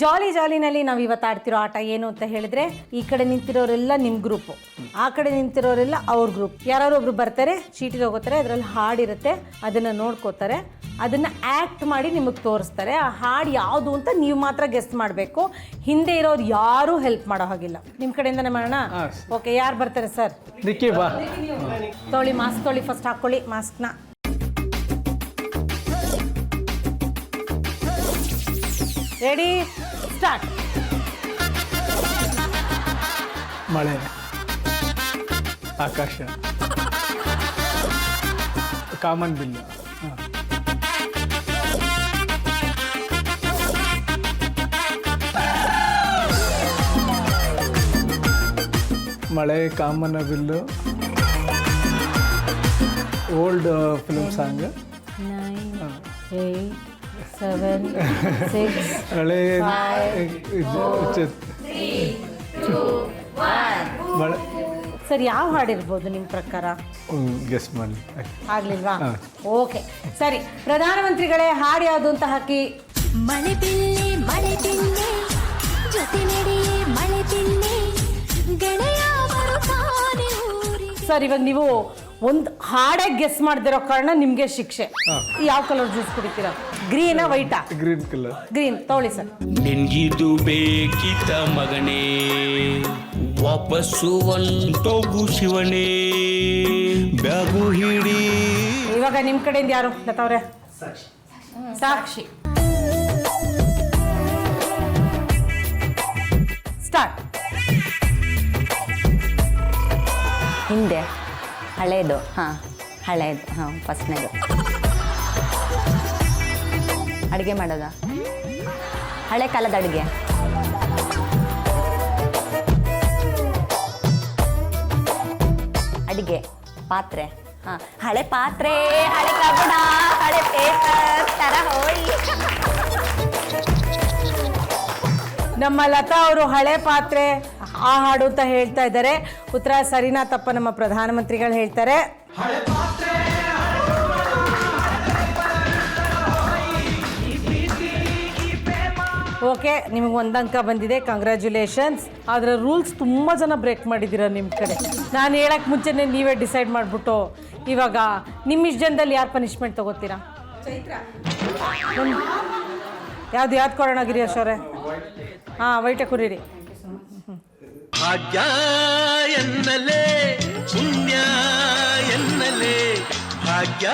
ಜಾಲಿ ಜಾಲಿನಲ್ಲಿ ನಾವು ಇವತ್ತು ಆಡ್ತಿರೋ ಆಟ ಏನು ಅಂತ ಹೇಳಿದ್ರೆ ಈ ಕಡೆ ನಿಂತಿರೋರೆಲ್ಲ ನಿಮ್ಮ ಗ್ರೂಪ್ ಆ ಕಡೆ ನಿಂತಿರೋರೆಲ್ಲ ಅವ್ರ ಗ್ರೂಪ್ ಯಾರು ಒಬ್ರು ಬರ್ತಾರೆ ಚೀಟಿ ತಗೋತಾರೆ ಅದರಲ್ಲಿ ಹಾಡಿರುತ್ತೆ ಅದನ್ನು ನೋಡ್ಕೋತಾರೆ ಅದನ್ನು ಆ್ಯಕ್ಟ್ ಮಾಡಿ ನಿಮಗೆ ತೋರಿಸ್ತಾರೆ. ಆ ಹಾಡು ಯಾವುದು ಅಂತ ನೀವು ಮಾತ್ರ ಗೆಸ್ಟ್ ಮಾಡಬೇಕು. ಹಿಂದೆ ಇರೋರು ಯಾರೂ ಹೆಲ್ಪ್ ಮಾಡೋ ಹಾಗಿಲ್ಲ. ನಿಮ್ಮ ಕಡೆಯಿಂದನೇ ಮಾಡೋಣ? ಓಕೆ ಯಾರು ಬರ್ತಾರೆ ಸರ್ ತೊಳಿ ಮಾಸ್ಕ್ ತೊಳಿ ಫಸ್ಟ್ ಹಾಕ್ಕೊಳ್ಳಿ ಮಾಸ್ಕ್ನ ರೆಡಿ ಸ್ಟಾರ್ಟ್ ಮಳೆ ಆಕಾಶ ಕಾಮನ್ ಬಿಲ್ಲು ಹಾಂ ಮಳೆ ಕಾಮನ ಬಿಲ್ಲು ಓಲ್ಡ್ ಫಿಲ್ಮ್ ಸಾಂಗ್ ಸಿಕ್ಸ್ ಮಳೆ Five, ಇದು ಚೆ- ಮಳೆ ಸರ್ ಯಾವ ಹಾಡಿರ್ಬೋದು ನಿಮ್ಮ ಪ್ರಕಾರ? ಗೆಸ್ ಮಾಡಿ. ಆಗ್ಲಿಲ್ವಾ? ಓಕೆ ಸರಿ ಪ್ರಧಾನಮಂತ್ರಿಗಳೇ ಹಾಡು ಯಾವುದು ಅಂತ ಹಾಕಿ. ಮಳೆ ಬಿಲ್ಲಿ ಮಳೆ ಬಿಲ್ಲಿ ಜೊತೆ ನಡೆಯೇ ಮಳೆ ಬಿಲ್ಲಿ ಗೆಳೆಯ ಬರುತ್ತಾನೆ ಊರಿಗೆ. ಸರ್ ಇವಾಗ ನೀವು ಒಂದು ಹಾಡೇ ಗೆಸ್ ಮಾಡ್ದಿರೋ ಕಾರಣ ನಿಮಗೆ ಶಿಕ್ಷೆ. ಹಾ. ಯಾವ ಕಲರ್ ಜ್ಯೂಸ್ ಕುಡಿತೀರಾ? ಗ್ರೀನಾ ವೈಟ್ ಗ್ರೀನ್ ಕಲರ್ ಗ್ರೀನ್ ತಗೊಳ್ಳಿ ಸರ್ ನಿನ್ಗಿದು ಬೇಕಿತ ಮಗನೇ. ವಾಪಸ್ಸು ಒಂದು ಶಿವನೇ. ಬ್ಯಾಗು ಹಿಡಿ. ಇವಾಗ ನಿಮ್ಮ ಕಡೆಯಿಂದ ಯಾರು ಲತಾವ್ರೆ ಸಾಕ್ಷಿ. ಸ್ಟಾರ್ಟ್ ಹಿಂದೆ. ಹಳೇದು, ಹಾಂ ಹಳೇದು, ಹಾಂ, ಫಸ್ಟ್ನೇದು. ಅಡುಗೆ ಮಾಡೋದಾ? ಹಳೆ ಕಾಲದ ಅಡುಗೆ. ಅಡುಗೆ, ಪಾತ್ರೆ, ಹಾಂ, ಹಳೆ ಪಾತ್ರೆ, ಹಳೆ ಕಬಣ ಹಳೆ ಪೇಪರ್ ತರ ಹೋಳಿ. ನಮ್ಮ ಲತಾ ಅವರು ಹಳೆ ಪಾತ್ರೆ ಆ ಹಾಡು ಅಂತ ಹೇಳ್ತಾ ಇದ್ದಾರೆ. ಉತ್ತರ ಸರಿನಾ ತಪ್ಪ ನಮ್ಮ ಪ್ರಧಾನಮಂತ್ರಿಗಳು ಹೇಳ್ತಾರೆ. ಓಕೆ, ನಿಮಗೆ ಒಂದಂಕ ಬಂದಿದೆ. ಕಂಗ್ರ್ಯಾಚುಲೇಷನ್ಸ್ ಆದರೆ ರೂಲ್ಸ್ ತುಂಬ ಜನ ಬ್ರೇಕ್ ಮಾಡಿದ್ದೀರಾ ನಿಮ್ಮ ಕಡೆ. ನಾನು ಹೇಳಕ್ಕೆ ಮುಂಚೆನೇ ನೀವೇ ಡಿಸೈಡ್ ಮಾಡಿಬಿಟ್ಟು ಇವಾಗ ನಿಮ್ಮ ಇಷ್ಟ ಜನದಲ್ಲಿ ಯಾರು ಪನಿಷ್ಮೆಂಟ್ ತಗೋತೀರಾ? ಯಾವ್ದು ಯಾವ್ದು ಕೊಡೋಣ ಗಿರೀಶ್ ಅವರೇ? ಹಾಂ ವೈಟೆ ಕುರೀರಿ. ಭಾಗ್ಯ ಎನ್ನಲೇ ಪುಣ್ಯ ಎನ್ನಲೇ ಭಾಗ್ಯ